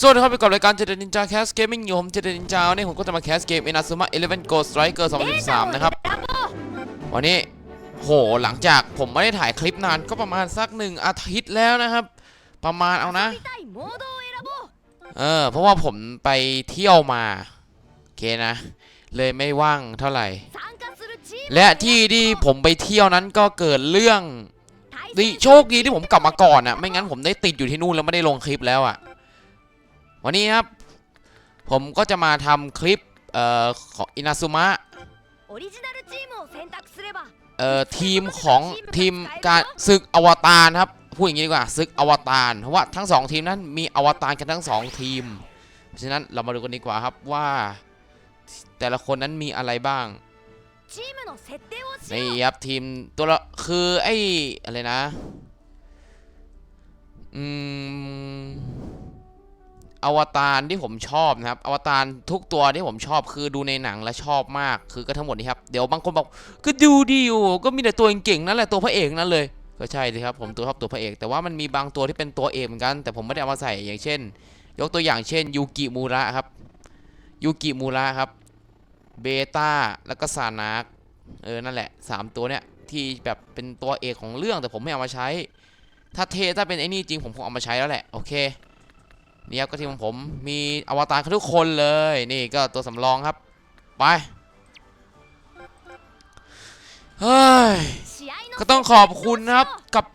สวัสดีครับไปกับรายการเจเดนินจาแคสเกมมิ่งอยู่ผมเจเดนินจาวันนี้ผมก็จะมาแคสเกมเอนาซูมาเอเลเวนโกสไตรเกอร์2013 นะครับ วันนี้โหหลังจากผมไม่ได้ถ่ายคลิปนานก็ประมาณสักหนึ่งอาทิตย์แล้วนะครับ ประมาณเอานะ เออ เพราะว่าผมไปเที่ยวมา โอเคนะ เลยไม่ว่างเท่าไหร่ และที่ที่ผมไปเที่ยวนั้นก็เกิดเรื่องดีโชคดีที่ผมกลับมาก่อนอะไม่งั้นผมได้ติดอยู่ที่นู่นแล้วไม่ได้ลงคลิปแล้วอะ วันนี้ครับ ผมก็จะมาทำคลิปเอ่อของอินาซุมะเอ่อทีมของทีมการศึกอวตารครับพูดอย่างนี้ดีกว่าศึกอวตารเพราะว่าทั้ง 2 ทีมนั้นมีอวตารกันทั้ง 2 ทีม เพราะฉะนั้นเรามาดูกันดีกว่าครับว่าแต่ละคนนั้นมีอะไรบ้างนี่ครับทีมตัวละคือไอ้อะไรนะ อืม อวตารที่ผมชอบนะครับ อวตารทุกตัวที่ผมชอบคือดูในหนังและชอบมาก คือก็ทั้งหมดนี้ครับ เดี๋ยวบางคนบอกก็ดูดีอยู่ก็มีแต่ตัวเก่งๆนั่นแหละตัวพระเอกนั่นเลย ก็ใช่สิครับผมตัวชอบตัวพระเอก แต่ว่ามันมีบางตัวที่เป็นตัวเอกเหมือนกัน แต่ผมไม่ได้เอามาใส่อย่างเช่น ยกตัวอย่างเช่นยูกิมูระครับยูกิมูระครับเบต้าแล้วก็ซานักเออนั่นแหละสามตัวเนี่ยที่แบบเป็นตัวเอกของเรื่องแต่ผมไม่เอามาใช้ ถ้าเทถ้าเป็นไอ้นี่จริงผมคงเอามาใช้แล้วแหละโอเค นี่ครับก็ทีมของผมมีอวตารทุกคนเลยนี่ก็ตัวสำรองครับ ไปเฮ้ยก็ต้องขอบคุณนะครับกับ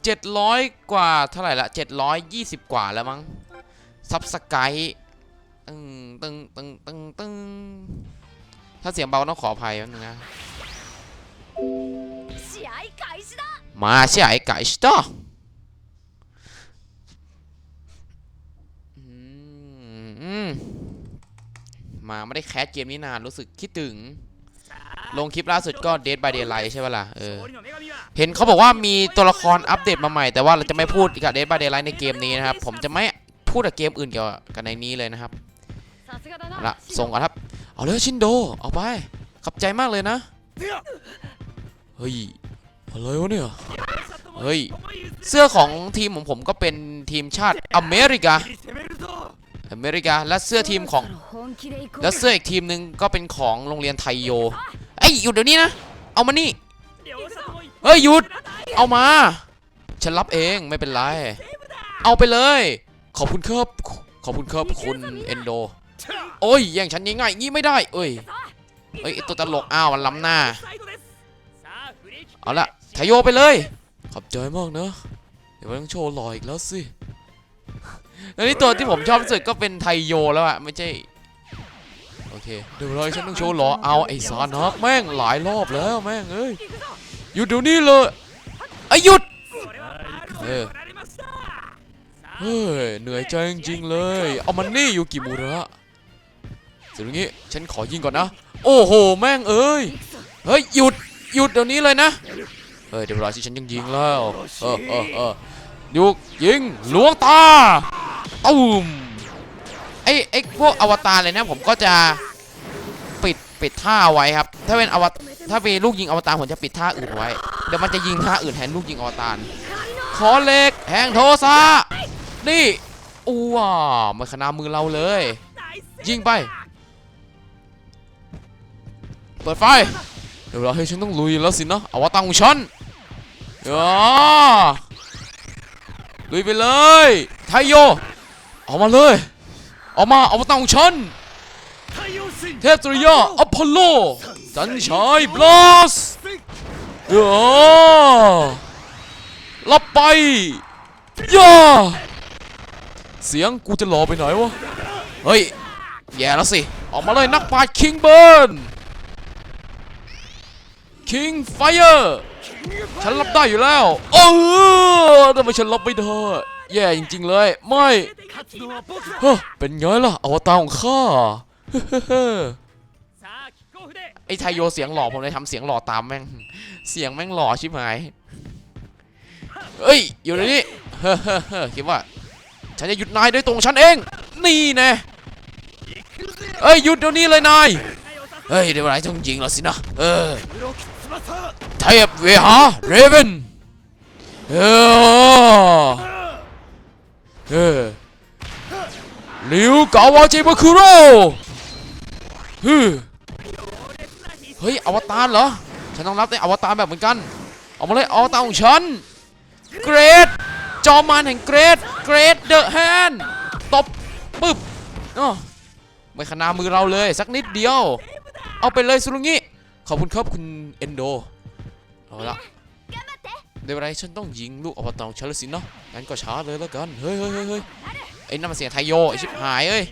700 กว่าเท่าไหร่ละ 720 กว่าแล้วมั้งซับสไครตึงตึงตึงตึงตึงถ้าเสียงเบาต้องขออภัยนึงนะมาเสียไอ้ไก่สตอ ไม่ได้แคสเกมนี้นานรู้สึกคิดถึง ลงคลิปล่าสุดก็ Dead by Daylight ใช่ปะล่ะเออเห็นเขาบอกว่ามีตัวละครอัปเดตมาใหม่ แต่ว่าเราจะไม่พูดกับ Dead by Daylight ในเกมนี้นะครับ ผมจะไม่พูดกับเกมอื่นเกี่ยวกับในนี้เลยนะครับละส่งก่อนครับ เอาเลยชินโด เอาไป ขับใจมากเลยนะ เฮ้ยอะไรวะเนี่ย เฮ้ย เสื้อของทีมของผมก็เป็นทีมชาติอเมริกา อเมริกาและเสื้อทีมของ และเสื้ออีกทีมหนึ่งก็เป็นของโรงเรียนไทโยไอ้หยุดเดี๋ยวนี้นะ เอามานี่เฮ้ยหยุด เอามา ฉันรับเองไม่เป็นไร เอาไปเลย ขอบคุณครับขอบคุณครับคุณเอนโด โอ้ยแย่งฉันง่ายๆงี้ไม่ได้ เอ้ยเอ้ยตัวตลกอ้าวันล้ำหน้า เอาละไทโยไปเลย ขอบใจมากเนอะเดี๋ยวต้องโชว์หล่ออีกแล้วสิ แล้วนี่ตัวที่ผมชอบที่สุดก็เป็นไทโยแล้วอะไม่ใช่ โอเคเดี๋ยวเลยฉันต้องโชว์หล่อเอาไอ้สานักแม่งหลายรอบแล้วแม่งเอ้ยหยุดเดี๋ยวนี้เลยไอ้หยุดเออเฮ้ยเหนื่อยใจจริงๆเลย เอามันนี่อยู่กิมูระเสร็จอย่งงี้ฉันขอยิงก่อนนะ โอ้โห แม่งเอ้ย เฮ้ย หยุด หยุดเดี๋ยวนี้เลยนะ เฮ้ย เดี๋ยวเวลาที่ฉันยังยิงแล้ว เออเออเออ ยุกยิงหลวงตาตุ้มไอ้ไอ้พวกอวตารเลยนะผมก็จะปิดปิดท่าไว้ครับ ถ้าเป็นอวตถ้าเป็นลูกยิงอวตารผมจะปิดท่าอื่นไว้ เดี๋ยวมันจะยิงท่าอื่นแทนลูกยิงอวตารขอเล็กแห่งโทสะนี่อ้วมาขนามือเราเลย ยิงไป เปิดไฟเดี๋ยวเราให้ฉันต้องลุยแล้วสินะอวตารของฉันอย่า ลุยไปเลยไทโยออกมาเลยออกมาอวตารของฉันเทพสุริยะอพอลโลสัญชัยบลัสเดี๋ยวรับไปย่าเสียงกูจะหล่อไปไหนวะเฮ้ยแย่แล้วสิ ออกมาเลยนักปราชญ์คิงเบิร์นคิงไฟเออร์ ฉันรับได้อยู่แล้วเออทำไมฉันรับไม่ได้แย่จริงๆเลย ไม่เฮ้เป็นไงล่ะอวตารของข้าไอ้ไทโยเสียงหล่อผมเลยทำเสียงหล่อตามแม่ง เสียงแม่งหล่อชิบหายเฮ้ย อยู่ในนี้เฮ้อเฮ้อเฮ้อคิดว่า ฉันจะหยุดนายด้วยตรงฉันเอง นี่แน่เอ้ยหยุดเดี๋ยวนี้เลยนายเฮ้ยเดี๋ยวไรต้องยิงแล้วสินะเออ เทพเวหาเรเวนเออเออริวกาวาจิบะคุโรฮึเฮ้ยอวตารเหรอ ฉันต้องรับในอวตารแบบเหมือนกัน เอามาเลยอวตารของฉัน เกรด จอมมารแห่งเกรด เกรดเดอะแฮนตบปึ๊บอ้อไม่ขนามือเราเลย สักนิดเดียว เอาไปเลยสุรุงิขอบคุณครับคุณเอนโด เอาละเดี๋ยวไรฉันต้องยิงลูกอวตารฉันแล้วสินเนาะงั้นก็ช้าเลยแล้วกัน เฮ้ยเฮ้ยเฮ้ยไอ้นั่นมันเสียงไทโยไอชิบหายเอ้ย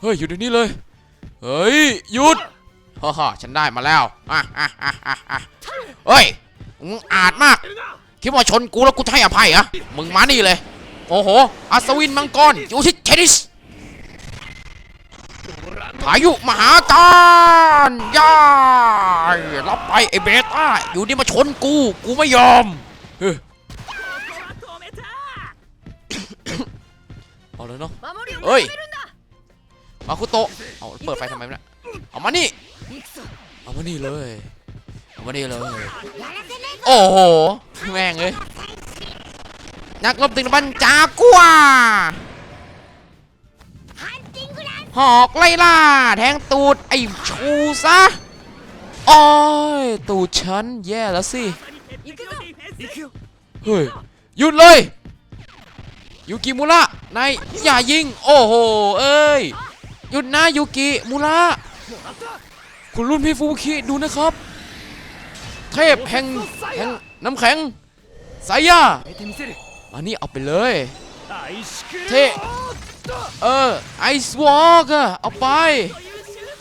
เฮ้ยอยู่เดี๋ยวนี้เลย เฮ้ยหยุดฮ่าฮ่าฉันได้มาแล้วอะอะอะอะเฮ้ย มึงอาจมาก คิดว่าชนกูแล้วกูให้อภัยเหรอ มึงมานี่เลย โอ้โห อัศวินมังกรยู่ที่เทนนิส พายุมหาการย่ารับไปไอเบต้า อยู่นี่มาชนกู กูไม่ยอมเอาเลยเนาะเฮ้ย มาคุโตะเอาเปิดไฟทำไมเนี่ยเอามานี่ เอามานี่เลย เอามานี่เลย โอ้โห แม่งเลย นักรบตึงบันจากัว หอกไล่ล่า แทงตูด ไอ้ชูซะอ้อยตูดฉันแย่แล้วสิ เฮ้ย หยุดเลยยูกิมูระนายอย่ายิง โอ้โห เอ้ย หยุดนะยูกิมูระคุณรุ่นพี่ฟูคิดูนะครับ เทพแห่งแห่งน้ำแข็งสายยาอันนี้เอาไปเลย เท เออไอซ์วอล์กเอาไป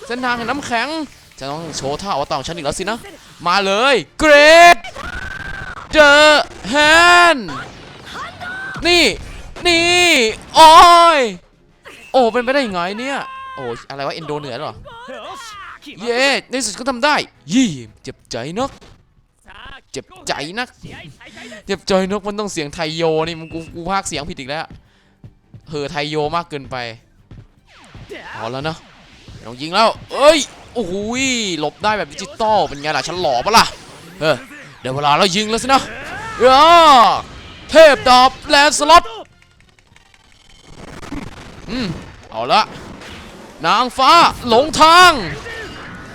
เส้นทางแห่งน้ำแข็ง จะต้องโชว์ท่าอวตารของฉันอีกแล้วสินะ มาเลยเกรดเจอแฮนนี่ นี่โอ้ยโอ้เป็นไปได้ยังไงเนี่ย โอ้อะไรวะเอ็นโดเหนือหรอ เย้ในสุดก็ทำได้ ยี่เจ็บใจนักเจ็บใจนัก เจ็บใจนักมันต้องเสียงไทยโยนี่มึงกูกูพากเสียงผิดอีกแล้ว เหอไทยโยมากเกินไปเอาแล้วเนะลองยิงแล้วเอ้ยโอ้โหหลบได้แบบดิจิตอลเป็นไงล่ะฉันหล่อปะล่ะเออเดี๋ยวเวลาเรายิงแล้วสินะย่าเทพดาบแลนสล็อตอืมเอาละนางฟ้าหลงทาง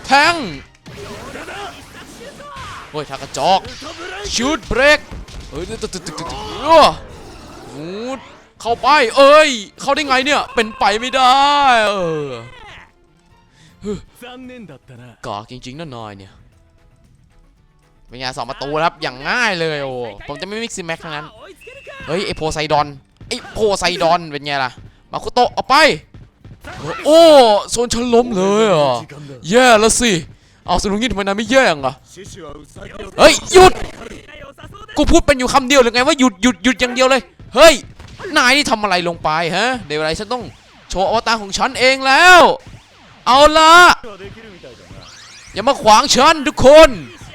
แทงเฮ้ยทากระจอกชูดเบรกเฮ้ยตึ๊ดตึ๊ดตึ๊ดตึ๊ดตึ๊ดอ้อหูด เข้าไป เอ้ย เข้าได้ไงเนี่ย เป็นไปไม่ได้ เออกากจริงๆนะนอยเนี่ยเป็นไงสองประตูครับ อย่างง่ายเลยโอ้ ผมจะไม่มิกซิแม็กทั้งนั้น เฮ้ย ไอโพไซดอน ไอโพไซดอน เป็นไงล่ะ มาคุโตเอาไป โอ้โซนฉันล้มเลยอะแย่ละสิ เอาสนุกงี้ทำไมนายไม่แย่งอะ เฮ้ย หยุด กูพูดเป็นอยู่คำเดียวหรือไงว่าหยุดหยุดหยุดอย่างเดียวเลย เฮ้ย นายนี่ทำอะไรลงไปฮะเดี๋ยวอะไรฉันต้องโชว์อวตารของฉันเองแล้ว เอาละอย่ามาขวางฉันทุกคน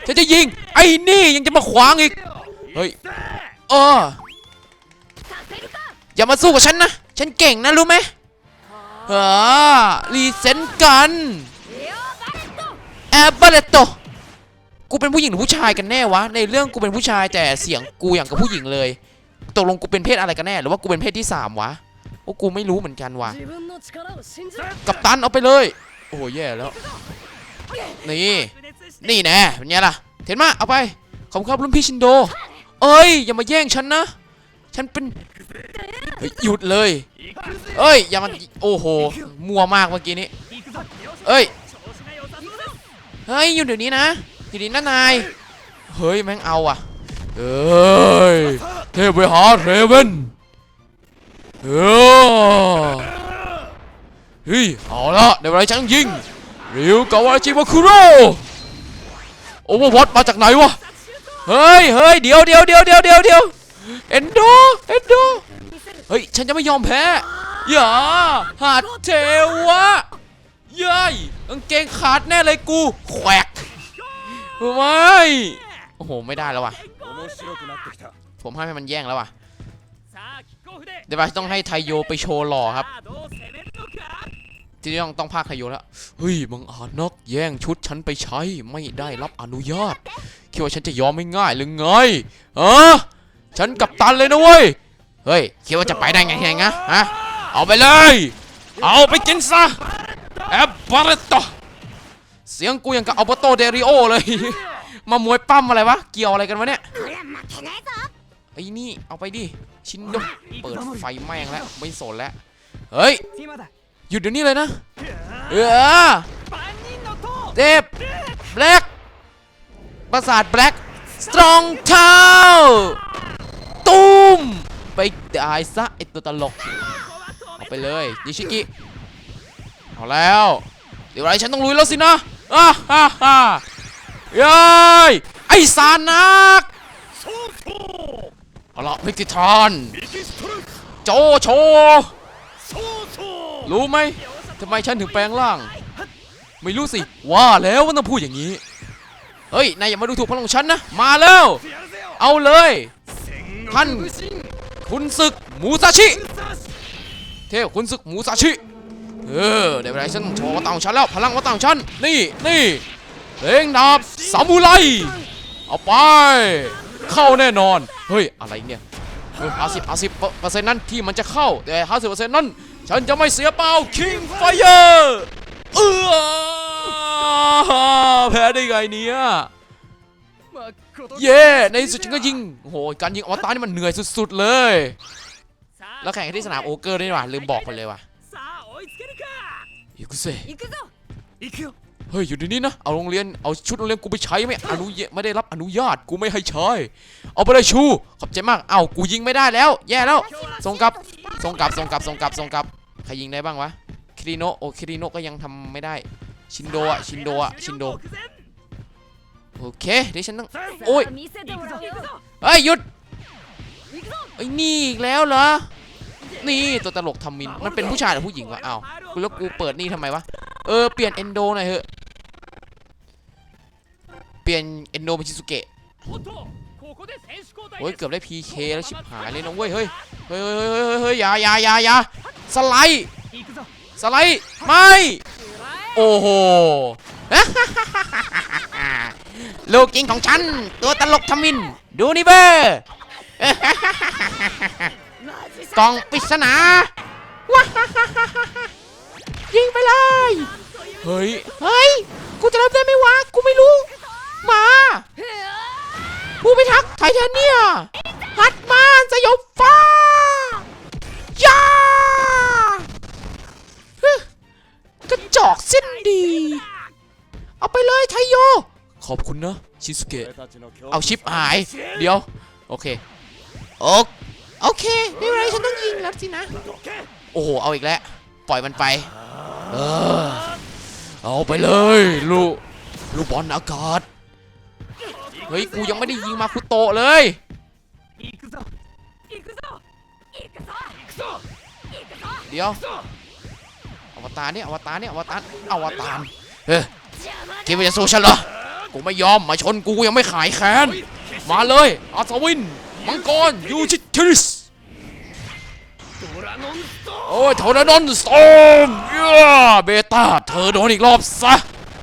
ฉันจะยิง ไอ้นี่ยังจะมาขวางอีกเฮ้ยเอออย่ามาสู้กับฉันนะฉันเก่งนะรู้ไหมเออรีเซนกันแอบบาเลตโตกูเป็นผู้หญิงหรือผู้ชายกันแน่วะ ในเรื่องกูเป็นผู้ชายแต่เสียงกูอย่างกับผู้หญิงเลย ตกลงกูเป็นเพศอะไรกันแน่ หรือว่ากูเป็นเพศที่สามวะโอ้กูไม่รู้เหมือนกันวะกับตันเอาไปเลย โอ้ยแย่แล้ว นี่ นี่แน่เป็นไงล่ะ เทนมาเอาไป ขอบคุณครับรุ่นพี่ชินโด เอ้ย อย่ามาแย่งฉันนะ ฉันเป็นหยุดเลย เอ้ย อย่ามาโอ้โห มัวมากเมื่อกี้นี้ เอ้ย เฮ้ย อยู่เดี๋ยวนี้นะอยู่ดีนะนาย เฮ้ย แม่งเอาอะ เอ้ยเทพวิหาเรเวนเออฮ้ยเอาละเดี๋ยวไรช่างยิงริวกาวาจิมคุโร่โอเวอร์วอตมาจากไหนวะเฮ้ยเฮ้ยเดี๋ยวเดี๋ยวเดี๋ยวเดี๋ยวเดี๋ยวเดี๋ยวเอ็นโดเอ็นโดเฮ้ยฉันจะไม่ยอมแพ้อย่าหัดเทวะยัยกางเกงขาดแน่เลยกูแขวกไม่โอ้โหไม่ได้แล้วว่ะ ผมให้มันแย่งแล้วว่ะเดี๋ยวต้องให้ไทโยไปโชว์หล่อครับที่ต้องต้องภาคไทโยแล้วเฮ้ยมึงอาจนกแย่งชุดฉันไปใช้ไม่ได้รับอนุญาตคิดว่าฉันจะยอมไม่ง่ายหรือไงเออฉันกับตันเลยนะเว้ยเฮ้ยคิดว่าจะไปได้ไงไงนะฮะเอาไปเลย เอาไปจินซะแอบบาร์เรตเสียงกูยังกับอัลเบโตเดริโอเลย มามวยปั้มอะไรวะ เกี่ยวอะไรกันวะเนี่ยไอ้นี่เอาไปดิ ชินโดเปิดไฟแม่งแล้ว ไม่สนแล้ว เฮ้ย หยุดเดี๋ยวนี้เลยนะ เออเจ็บแบล็กประสาทแบล็กสตรองเท้าตุ้ม ไปตายซะไอตัวตลก เอาไปเลยดิชิกิเอาแล้ว เดี๋ยวไรฉันต้องลุยแล้วสินะอ้าฮ่าฮ่า ย้ยไอสานักเอาละมิกติทอนโจโช รู้ไหมทำไมฉันถึงแปลงร่าง ไม่รู้สิ ว่าแล้วว่าต้องพูดอย่างนี้ เฮ้ย นายอย่ามาดูถูกพลังฉันนะ มาแล้ว เอาเลย ท่าน คุณศึกมูซาชิ เทพคุณศึกมูซาชิ เออเดี๋ยวไรฉันโชว์ว่าต่างฉันแล้ว พลังว่าต่างฉัน นี่นี่เพลงดาบ ซามูไร เอาไป เข้าแน่นอน เฮ้ย อะไรเนี่ยห้าสิบห้าสิบเปอร์เซ็นต์นั้นที่มันจะเข้า แต่ห้าสิบเปอร์เซ็นต์นั้น ฉันจะไม่เสียเปล่า King Fire เออแพ้ได้ไงเนี่ย เย่ในที่สุดฉันก็ยิง โอ้โห การยิงอวตารนี่มันเหนื่อยสุดๆเลย さあ แล้วแข่งกันที่สนามโอเกอร์ด้วยนี่หว่าลืมบอกไปเลยว่ะ さあ追いつけるか อีกุเซ 行くぞ行くよ เฮ้ยอยู่ดีนี้นะเอาโรงเรียนเอาชุดโรงเรียนกูไปใช้ไม่อนุญาตไม่ได้รับอนุญาตกูไม่ให้ใช้เอาไปเลยชูขอบใจมากเอ้ากูยิงไม่ได้แล้ว แย่แล้วส่งกลับส่งกลับส่งกลับส่งกลับส่งกลับใครยิงได้บ้างวะคิริโนโอคิริโนก็ยังทำไม่ได้ชินโดะชินโดะชินโดโอเคเดี๋ยวฉันต้องโอ้ยเฮ้ยหยุดไอ้นี่อีกแล้วเหรอนี่ตัวตลกทำมิน มันเป็นผู้ชายหรือผู้หญิงวะเอ้าแล้วกูเปิดนี่ทำไมวะ เออ เปลี่ยนเอนโดหน่อยเถอะ ปียนเอนโนมิชิสุเกะโอ้ยเกือบได้พีเคแล้วชิบหายเลยนะเว้ยเฮ้ยเฮ้ยเฮ้ยเฮ้ยอย่ายายายาสไลด์สไลด์ไม่โอ้โหโลูกยิงของฉัน ตัวตลกทมิน ดูนี่เบอร์กล่องปริศนาว้ายิงไปเลย เฮ้ย เฮ้ย กูจะรับได้ไหมวะ กูไม่รู้ มาผู้พิทักษ์ไทเทเนียฮัดมาสยบฟ้าย่าฮึกระจอกสิ้นดี เอาไปเลยไทโย ขอบคุณนะชิสุเกะเอาชิปหาย เดี๋ยว โอเค โอโอเค ไม่เป็นไรฉันต้องยิงแล้วสินะ โอ้โห เอาอีกแล้ว ปล่อยมันไป เออ เอาไปเลย ลูก ลูกบอลอากาศ เฮ้ย กูยังไม่ได้ยิงมาคุโตเลย เดี๋ยว อวตารเนี่ย อวตารเนี่ย อวตาร อวตาร เฮ้ยคิดว่าจะสู้ฉันเหรอ กูไม่ยอม มาชนกูยังไม่ขายแค้น มาเลยอัศวิน มังกร ยูชิทิสโอ้ยโทรนอนสโตมเบต้า เธอโดนอีกรอบซะ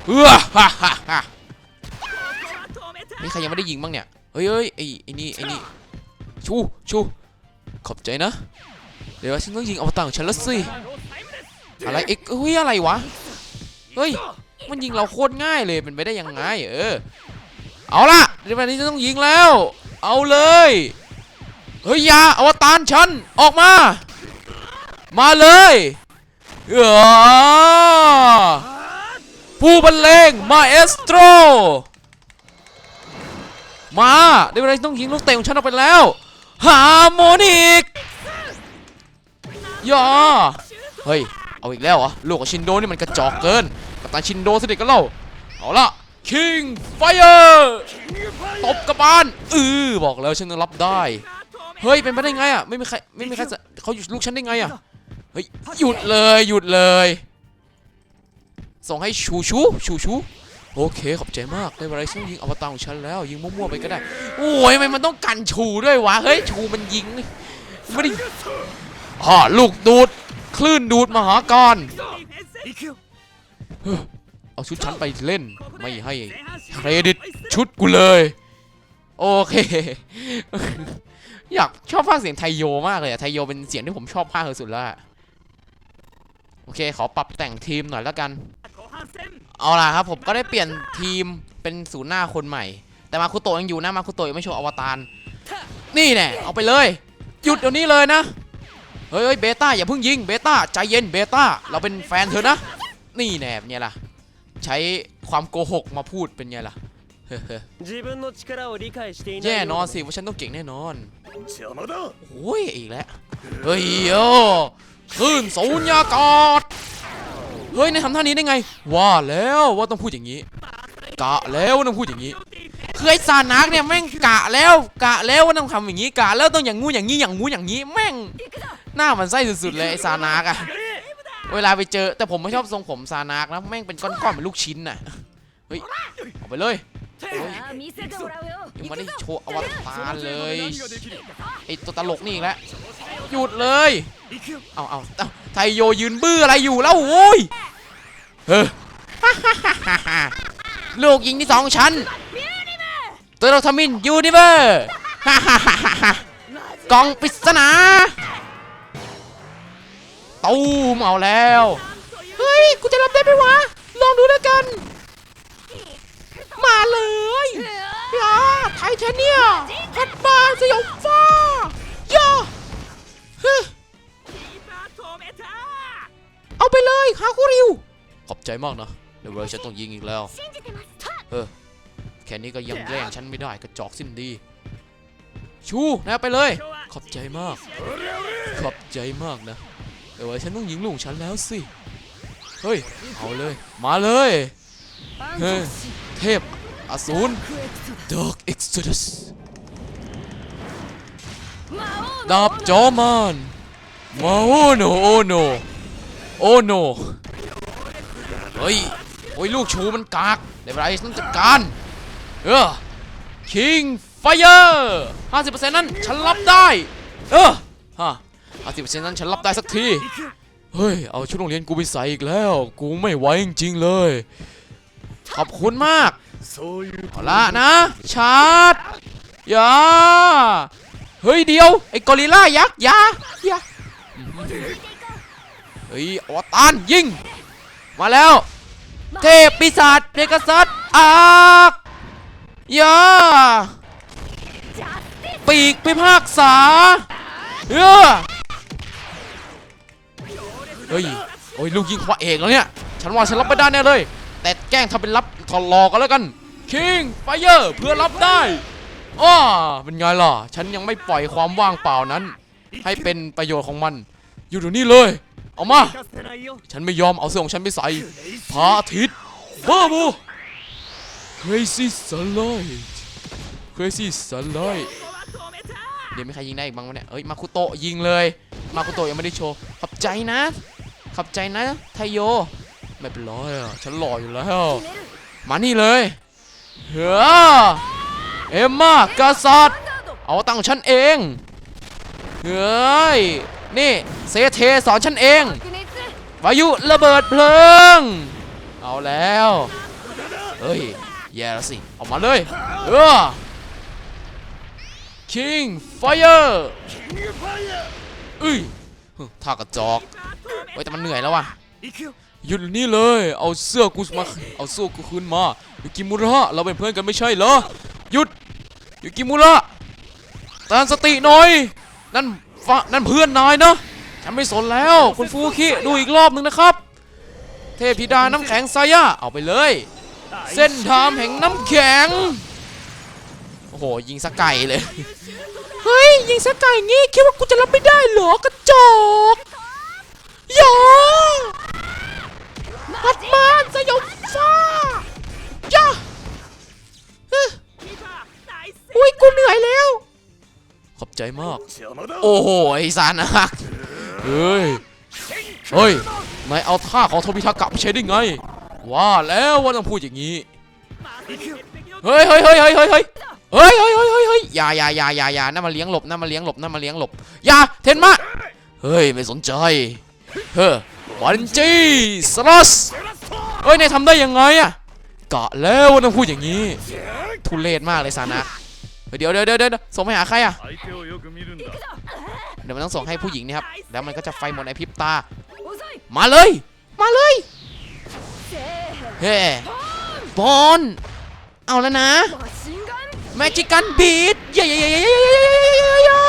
เออฮ่าฮ่าฮ่า นี่ใครยังไม่ได้ยิงบ้างเนี่ย เฮ้ยเฮ้ยไอ้ไอ้นี่ไอ้นี่ชูชูขอบใจนะ เดี๋ยวฉันต้องยิงอวตารของฉันแล้วสิ อะไรเอ็กเฮ้ยอะไรวะ เฮ้ย มันยิงเราโคตรง่ายเลยเป็นไปได้ยังไงเออ เอาละเดี๋ยววันนี้จะต้องยิงแล้ว เอาเลย เฮ้ยอยาอวตารฉันออกมา มาเลยเออผู้บรรเลงมาเอสโตร มาเดววันนี้ต้องยิงลูกเตะของฉันออกไปแล้วฮาร์โมนิกย่าเฮ้ย เอาอีกแล้วเหรอ ลูกของชินโดนี่มันกระจอกเกิน กัปตันชินโดสนิทกันเล่าเอาละ King Fire ตบกระบาลอือบอกแล้วฉันรับได้ เฮ้ย เป็นไปได้ไงอะ ไม่มีใคร ไม่มีใครเขาหยุดลูกฉันได้ไงอะ เฮ้ย หยุดเลย หยุดเลย ส่งให้ชูชูชูชู โอเคขอบใจมากได้เวไรซึ่งยิงอวตารของฉันแล้ว ยิงมั่วๆไปก็ได้ โอ้ยมันมันต้องกันชูด้วยวะ เฮ้ย ชูมันยิงไม่ได้อ๋อลูกดูด คลื่นดูดมหากรเอาชุดฉันไปเล่น ไม่ให้เครดิตชุดกูเลย โอเค อยากชอบภาคเสียงไทโยมากเลยอะไทโยเป็นเสียงที่ผมชอบภาคสุดแล้วโอเค ขอปรับแต่งทีมหน่อยแล้วกัน เอาล่ะครับผมก็ได้เปลี่ยนทีมเป็นศูนย์หน้าคนใหม่ แต่มาคุโตยังอยู่นะมาคุโตยังไม่โชว์อวตารนี่แน่เอาไปเลยหยุดเดี๋ยวนี้เลยนะเฮ้ยเบต้าอย่าเพิ่งยิงเบต้าใจเย็นเบต้าเราเป็นแฟนเธอนะ นี่แน่เนี่ยล่ะ ใช้ความโกหกมาพูดเป็นไงล่ะแย่นอนสิว่าฉันต้องเก่งแน่นอนโอ้ยอีกแล้วเฮ้ยโยคลื่นสูญญากาศ เฮ้ยนายทำท่านี้ได้ไง ว่าแล้วว่าต้องพูดอย่างนี้ กะแล้วว่าต้องพูดอย่างนี้เคยสานักเนี่ยแม่งกะแล้วกะแล้วว่าต้องทำอย่างนี้กะแล้วต้องอย่างงูอย่างนี้อย่างงูอย่างนี้แม่งหน้ามันไส้สุดๆเลยไอ้านักอะเวลาไปเจอแต่ผมไม่ชอบทรงผมสานักนะแม่งเป็นก้อนๆเหมือนลูกชิ้นน่ะเฮ้ยออกไปเลยยังไม่ได้โชว์อวตารเลยไอตัวตลกนี่อีกแล้วหยุดเลยเอาเอาเอา ไทโยยืนบื้ออะไรอยู่แล้วโอ้ยเฮ้อลูกยิงที่สองชั้นตัวเราทมินยูนิเวอร์กองปริศนาตู้มเอาแล้ว เฮ้ย กูจะรับได้ไหมวะ ลองดูแล้วกัน มาเลยย่าไทเทเนียพัดบาสยองฟ้าย่าเฮ้ เอาไปเลยคาคุริว ขอบใจมากนะเดี๋ยวเราจะต้องยิงอีกแล้ว เออ แค่นี้ก็ยังแย่งฉันไม่ได้กระจอกสิ้นดี ชูนะไปเลย ขอบใจมาก ขอบใจมากนะเดี๋ยวฉันต้องยิงลุงฉันแล้วสิ เฮ้ย เอาเลย มาเลยเฮ้ยเทพอสูร Dark Exodus ดาบจอมันมาโอโนโอโน โอ้โนเฮ้ยโอ้ยลูกชูมันกากเดบไรส์ต้องจัดการเออคิงไฟเออร์ห้าสิบเปอร์เซ็นต์นั้นฉันรับได้ เออฮะห้าสิบเปอร์เซ็นต์นั้นฉันรับได้สักที เฮ้ย เอาชุดโรงเรียนกูไปใส่อีกแล้ว กูไม่ไหวจริงๆเลย ขอบคุณมากเอาละนะ ชาร์จอย่า เฮ้ยเดียว ไอ้กอริล่ายักษ์ยายา ฮ้ยอวตารยิง มาแล้ว เทพปีศาจเพกาซัสอากอย่าปีกพิพากษาเออเฮ้ย โอ้ยลูกยิงพระเอกแล้วเนี่ย ฉันว่าฉันรับไม่ได้แน่เลย แต่แกล้งทำเป็นรับทอรอกันแล้วกัน คิงไฟเยอร์เพื่อรับได้อ้อเป็นไงล่ะ ฉันยังไม่ปล่อยความว่างเปล่านั้น ให้เป็นประโยชน์ของมัน อยู่เดี๋ยวนี้เลย เอามา ฉันไม่ยอมเอาเสื้อของฉันไปใส่พระอาทิตย์บ้าบู crazy sunlight crazy sunlight เดี๋ยวมีใครยิงได้อีกบ้างวะเนี่ย เอ้ย มาคุโตะยิงเลย มาคุโตะยังไม่ได้โชว์ขับใจนะขับใจนะ ไทโย ไม่เป็นไรอะฉันหล่ออยู่แล้ว มานี่เลยเฮ้อเอ็มมากษัตริย์เอาตังฉันเอง เฮ้ย นี่เซเทสอนฉันเองวายุระเบิดเพลิง เอาแล้วเฮ้ยแย่แล้วสิออกมาเลยเออ King Fire อุ้ยท่ากระจอกเฮ้ยแต่มันเหนื่อยแล้วว่ะหยุดนี่เลย เอาเสื้อกูมา เอาเสื้อกูคืนมายูกิมุระเราเป็นเพื่อนกันไม่ใช่เหรอ หยุดอยูกิมุระตั้งสติหน่อย นั่น ฟ้นั่นเพื่อนนายเนาะฉันไม่สนแล้ว คุณฟูคิดูอีกรอบหนึ่งนะครับ เทพธิดาน้ำแข็งไซยะเอาไปเลย เส้นทามแห่งน้ำแข็ง โอ้โห ยิงสะไก่เลย เฮ้ย ยิงสะไก่งี้คิดว่ากูจะรับไม่ได้เหรอกระจอหยอหัดมานสยบฟ้าย่าอุ้ยกูเหนื่อยแล้ว ขอบใจมาก โอ้โห ไอซานักเฮ้ย เฮ้ยนายเอาท่าของโทบิทากะไปใช้ได้ไง ว่าแล้วว่าต้องพูดอย่างนี้เฮ้ยเฮ้ยเฮ้ยเฮ้ยเฮ้ยเฮ้ยเฮ้ยเฮ้ยเฮ้ยเฮ้ยอย่าอย่าอย่าอย่าอย่าน่ามาเลี้ยงหลบน่ามาเลี้ยงหลบน่ามาเลี้ยงหลบ อย่า เทนมา เฮ้ย ไม่สนใจ เฮ้อบันจีสลัสเฮ้ยนายทำได้ยังไงอะกะแล้วว่าต้องพูดอย่างนี้ ทุเรศมากเลยซานะ เดี๋ยวเดี๋ยวเดี๋ยวส่งไปหาใครอะเดี๋ยวมันต้องส่งให้ผู้หญิงนี่ครับ แล้วมันก็จะไฟหมดไอพิบตา มาเลย มาเลย เฮ้บอลเอาแล้วนะแมจิกันบีดเย่เย่เย่เย่เย่เย่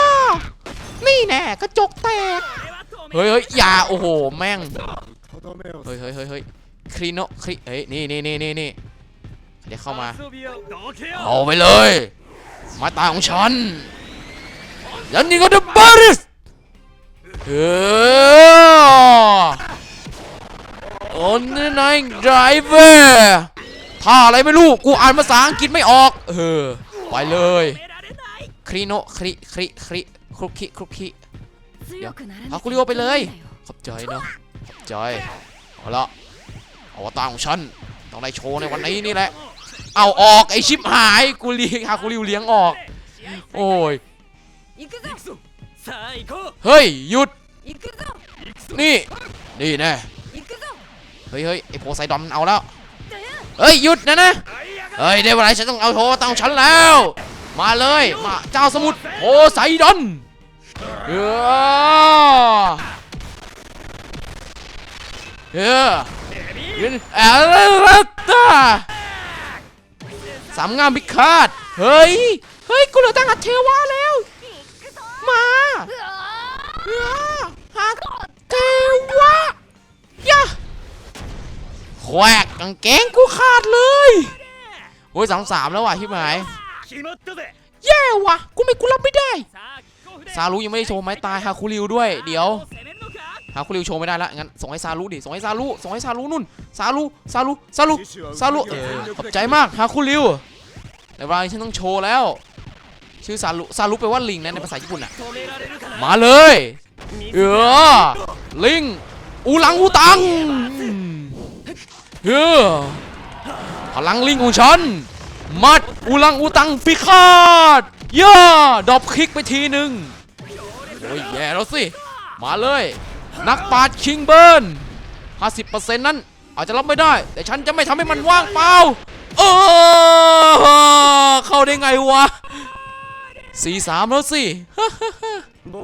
นี่แน่กระจกแตก เฮ้ยเฮ้ยยาโอ้โห แม่ง เฮ้ยเฮ้ยเฮ้ยเฮ้ยคริโนคริเฮ้ย นี่นี่นี่นี่นี่เดี๋ยวเข้ามา เอาไปเลย มาตาของฉันยันนี่ก็เดบาริสเออโอนี่นายไดรเวอร์ท่าอะไรไม่รู้ กูอ่านภาษาอังกฤษไม่ออก เออ ไปเลย คริโนคริคริคริครุกคิครุกคิเดี๋ยวเอาคุริโอไปเลย ขอบใจเนาะขอบใจ เอาละอวตารของฉัน ต้องได้โชว์ในวันนี้นี่แหละ เอาออกไอชิปหายกูรีฮากูริวเลี้ยงออก โอ้ยเฮ้ยหยุดนี่นี่แน่เฮ้ยเฮ้ยไอโพไซดอมเอาแล้วเฮ้ยหยุดนะนะเฮ้ยได้เวลาฉันต้องเอาโทต้งฉันแล้ว มาเลยมาเจ้าสมุทรโพไซดอนเออเออเออเอา สามงามพิฆาต เฮ้ย เฮ้ย กูเหลือตั้งอัจเทวะแล้ว มาฮักเทวะยะแควกกางเกงกูขาดเลยโอ้ยสามสามแล้วว่ะที่หมาย แย่ว่ะ กูไม่กูรับไม่ได้ ซารุยังไม่ได้โชว์ไม้ตายฮาคุริวด้วย เดี๋ยว หาคุริวโชว์ไม่ได้ละงั้นส่งให้ซาลุดิส่งให้ซาลุส่งให้ซาลุนุ่นซาลุซาลุซาลุซาลุขอบใจมากหาคุริวแต่ว่าฉันต้องโชว์แล้ว ชื่อซาลุซาลุแปลว่าลิงนะในภาษาญี่ปุ่นอะมาเลยเออลิงอูหลังอูตังเออพลังลิงของฉันมัดอูลังอูตังฟิคาดย่าดอบคลิกไปทีหนึ่งโอ้ยแย่แล้วสิมาเลย นักปราดคิงเบิร์นห้าสิบเปอร์เซ็นต์นั้นอาจจะรับไม่ได้ แต่ฉันจะไม่ทำให้มันว่างเปล่าเออเข้าได้ไงวะสี่สามแล้วสิบ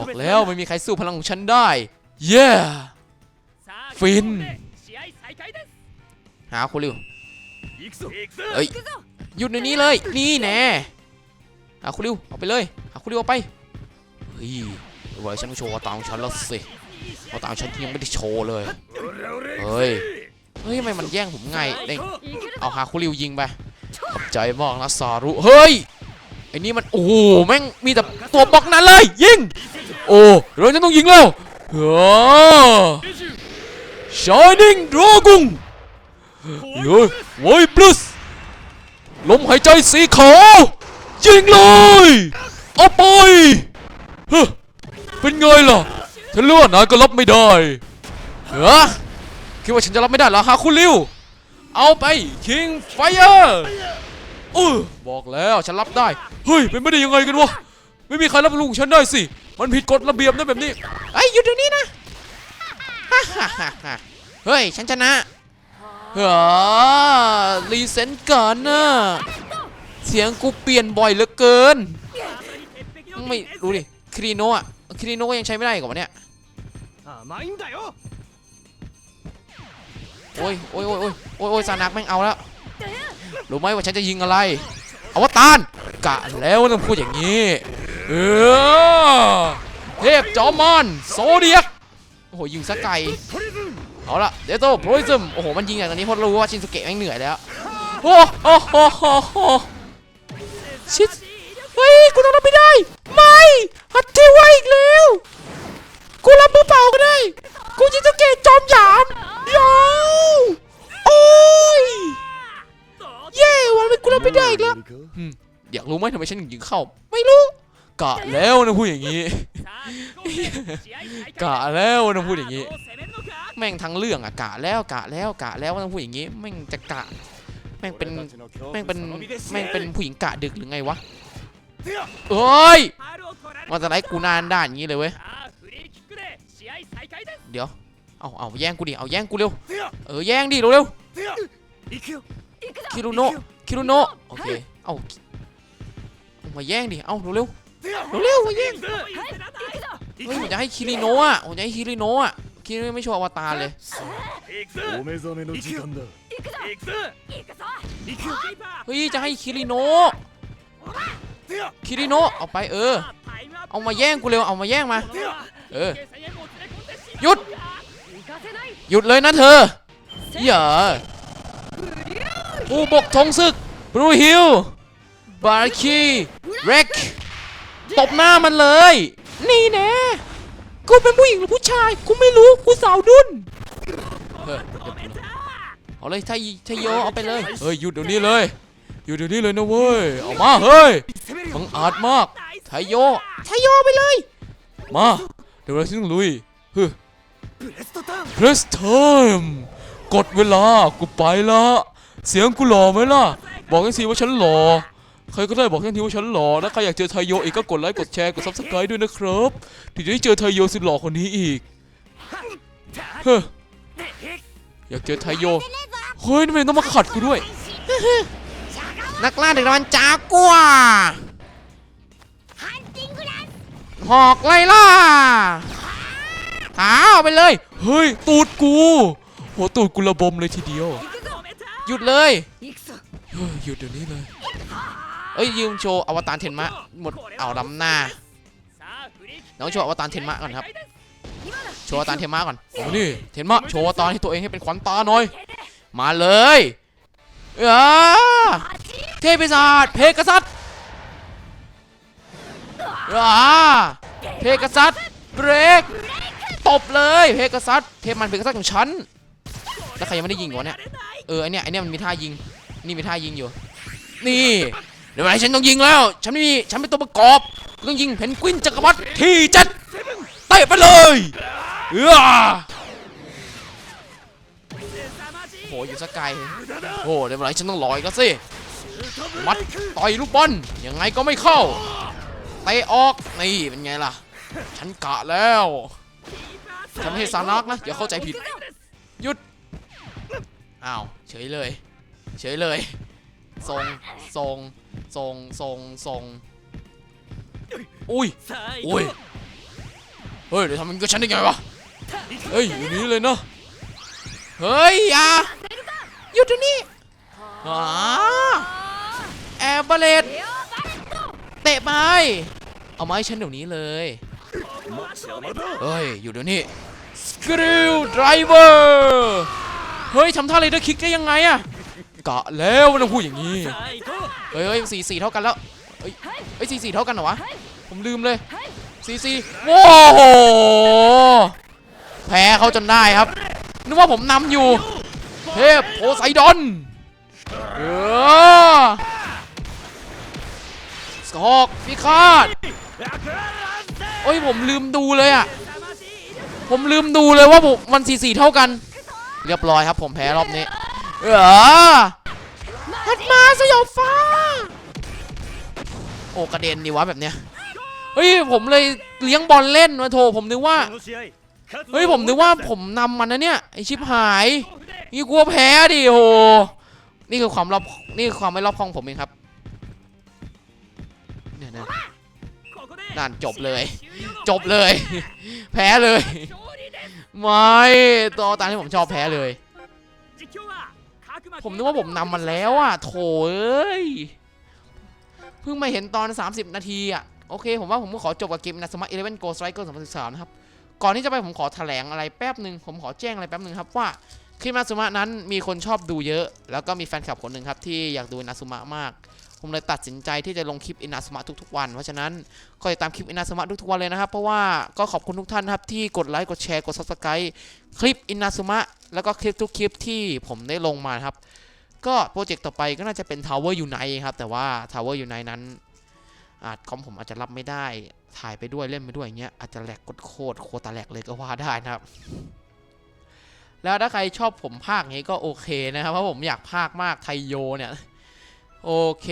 อกแล้วไม่มีใครสู้พลังของฉันได้ เย้ฟิน หาคุริวเอ้ยหยุดในนี้เลย นี่แน่หาคุริวเอาไปเลยหาคุริวเอาไปเฮ้ย ไหวฉันโชว์ตามฉันแล้วสิเอาตามฉันที่ยังไม่ได้โชว์เลย เฮ้ย เฮ้ยทำไมมันแย่งผมไงเด้งเอาฮาคุริวยิงไปขอบใจมากนะซารุ เฮ้ย ไอ้นี่มัน โอ้แม่งมีแต่ตัวบล็อกนั้นเลย ยิง โอ้เราจะต้องยิงแล้วเออ Shining Dragon เฮ้ยโว้ยบลัสลมหายใจสีขาวยิงเลย เอาไปฮ้ เป็นไงล่ะฉันรู้ว่านายก็รับไม่ได้เหรอคิดว่าฉันจะรับไม่ได้เหรอฮะคุณลิวเอาไป King Fire เออบอกแล้วฉันรับได้ เฮ้ยเป็นไม่ได้ยังไงกันวะไม่มีใครรับลูกฉันได้สิ มันผิดกฎระเบียบนะแบบนี้ไอ้ยหยุดเดี๋ยวนี้นะฮ่าฮ่าฮ่าฮ่าเฮ้ยฉันชนะเฮ้อรีเซนต์กันนะเสียงกูเปลี่ยนบ่อยเหลือเกิน ไม่รู้ดิครีโนะอะ คิริโนะยังใช้ไม่ได้กับวะเนี่ยโอ้ยโอ้ยโอ้ยโอ้ยโอ้ยโอ้ยซานักแม่งเอาแล้วรู้ไหมว่าฉันจะยิงอะไรเอาวตานกะแล้วต้องพูดอย่างนี้เออเทพจอมอนโซเดียกโอ้โหยิงสกไกเอาละเดโต้โปรยซึมโอ้โหมันยิงอย่างนี้เพราะรู้ว่าชินสุเกะแม่งเหนื่อยแล้วโอ้โหชิดู้ไหมทำไมฉันถึงยิงเข้า ไม่รู้กะแล้วนะพูดอย่างนี้กะแล้วนะพูดอย่างนี้ แม่งทั้งเรื่องอะกะแล้วกะแล้วกะแล้วนะพูดอย่างนี้แม่งจะกะแม่งเป็นแม่งเป็นแม่งเป็นผู้หญิงกะดึกหรือไงวะเอ้ยมันจะไล่กูนานด้านอย่างนี้เลยเว้ยเดี๋ยวเอาเอาแย่งกูดิเอาแย่งกูเร็วเออแย่งดิเร็วเร็วคิรุโนะคิรุโนะโอเคเอา มาแย่งดิ เอาเร็วเร็วเร็วเร็วมาแย่ง 行くぞはい行くぞ เฮ้ยผมจะให้คิริโนะอะผมจะให้คิริโนะอะ คิดว่าไม่โชว์อวตารเลย 行くぞお目覚めの時間だ行くぞ行くぞ行くぞ行くよキーパ เฮ้ยจะให้คิริโนะคิริโนะเอาไปเออ ータイムアップ เอามาแย่งกูเร็วเอามาแย่งมา このまま เออ 一軒さんへも連れ込んでしまうหยุด 行かせない หยุดเลยนะเธออย่าผู้บกทงศึกบรูฮิล บาร์คีเร็กตบหน้ามันเลย นี่แน่กูเป็นผู้หญิงหรือผู้ชาย กูไม่รู้ กูสาวดุนเอาเลยชายชายโยเอาไปเลย เฮ้ยหยุดเดี๋ยวนี้เลย หยุดเดี๋ยวนี้เลยนะเว้ย เอามาเฮ้ยบังอาดมากชายโยชายโยไปเลย มา เดี๋ยวเราซึ่งลุยเฮึเพรสเทิมกดเวลา กูไปละ เสียงกูหล่อไหมล่ะ บอกกันสิว่าฉันหล่อ ใครก็ได้บอกฉันทีว่าฉันหล่อนะใครอยากเจอไทโยอีกก็กดไลค์กดแชร์กดซับสไครต์ด้วยนะครับถึงจะได้เจอไทโยสุดหล่อคนนี้อีกเฮ้ยอยากเจอไทโยเฮ้ยทำไมต้องมาขัดกูด้วย นักล่าเด็กรันจากัวหอกไล่ล่าท้าไปเลย เฮ้ย ตูดกูหัวตูดกุระบมเลยทีเดียว หยุดเลยหยุดเดี๋ยวนี้เลย เอ้ยยืมโชว์อวตารเทนมะหมดเอาดำหน้าน้องโชว์อวตารเทนมะก่อนครับโชว์อวตารเทนมะก่อนโอ้นี่เทนมะโชว์อวตารให้ตัวเองให้เป็นขวัญตาหน่อยมาเลยเออเทพศาสตร์เพกษัตริย์อาเพกษัตริย์เบรกตบเลยเพกษัตริย์เทพมันเพกษัตริย์ของฉันแล้วใครยังไม่ได้ยิงวะเนี่ยเออไอเนี้ยไอเนี้ยมันมีท่ายิงนี่มีท่ายิงอยู่นี่ เดี๋ยวไหนฉันต้องยิงแล้ว ฉันไม่มี ฉันเป็นตัวประกอบ ต้องยิงเพนกวินจักรวรรดิที่จัดเตะไปเลยเออโหอยู่สกไกลโอ้เดี๋ยวไหนฉันต้องลอยก็สิ มัดต่อยลูกบอล ยังไงก็ไม่เข้า เตะออก นี่เป็นไงล่ะ ฉันกะแล้ว ฉันไม่ใช่สานักนะอย่าเข้าใจผิด หยุด อ้าว เฉยเลย เฉยเลย ทรงทรงทรงทรงทรงอุ้ยさあโอ้ยเฮ้ยเดี๋ยวทำมันกับฉันได้ไงวะเฮ้ยอยู่นี้เลยเนาะเฮ้ยอย่าหยุดเดี๋ยวนี้อ๋อแอร์เบเลตเตะไปเอามาให้ฉันเดี๋ยวนี้เลยเฮ้ยอยู่เดี๋ยวนี้สกิลไดรเวอร์เฮ้ยทำท่าเลยเดอร์คิกได้ยังไงอะ กะแล้วไม่ต้พูดอย่างนี้เฮ้ยเฮ้ยสี่สี่เท่ากันแล้วเฮ้ยเฮ้ยสี่สี่เท่ากันเหรอวะผมลืมเลยสี่สี่โอ้โหแพ้เขาจนได้ครับนึกว่าผมนำอยู่เทพโพไซดอนเออสกอกพิฆาตโอ้ยผมลืมดูเลยอะผมลืมดูเลยว่าผมมันสี่สี่เท่ากัน เรียบร้อยครับผมแพ้รอบนี้ เออมัดมาสยองฟ้า โอ้กระเด็นดีวะแบบเนี้ยเฮ้ยผมเลยเลี้ยงบอลเล่นมาโถผมนึกว่าเฮ้ยผมนึกว่าผมนำมันนะเนี่ยไอชิปหายนี่กลัวแพ้ดิโหนี่คือความรอบนี่คือความไม่รอบคองผมเองครับเนี่ยนะนั่นจบเลย จบเลย แพ้เลย ไม่ตัวตามที่ผมชอบแพ้เลย ผมนึกว่าผมนำมันแล้วอะโถเอ้ยเพิ่งมาเห็นตอน 30 นาทีอะโอเค ผมว่าผมก็ขอจบกับเกมนะสมา11 Go Striker 2013นะครับ ก่อนที่จะไปผมขอแถลงอะไรแป๊บหนึ่งผมขอแจ้งอะไรแป๊บหนึ่งครับว่าคลิปนาซุมะนั้นมีคนชอบดูเยอะ แล้วก็มีแฟนคลับคนหนึ่งครับที่อยากดูนาซุมะมาก ผมเลยตัดสินใจที่จะลงคลิปอินาซุมะทุกๆวัน เพราะฉะนั้นก็ติดตามคลิปอินาซุมะทุกๆวันเลยนะครับ เพราะว่าก็ขอบคุณทุกท่านนะครับที่กดไลค์กดแชร์กด subscribe คลิปอินาซุมะแล้วก็คลิปทุกคลิปที่ผมได้ลงมาครับ ก็โปรเจกต์ต่อไปก็น่าจะเป็น Tower Unite ครับแต่ว่า Tower Unite นั้นอาจคอมผมอาจจะรับไม่ได้ถ่ายไปด้วยเล่นไปด้วยอย่างเงี้ยอาจจะแหลกโคตรโคตรแหลกเลยก็ว่าได้นะครับ แล้วถ้าใครชอบผมภาคนี้ก็โอเคนะครับเพราะผมอยากภาคมากไทโยเนี่ย โอเค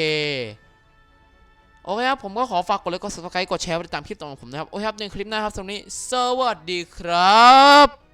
โอเคครับ ผมก็ขอฝากกดไลค์กด subscribe กดแชร์ไปติดตามคลิปต่อของผมนะครับ โอเคครับ ในคลิปหน้าครับสำหรับนี้ สวัสดีครับ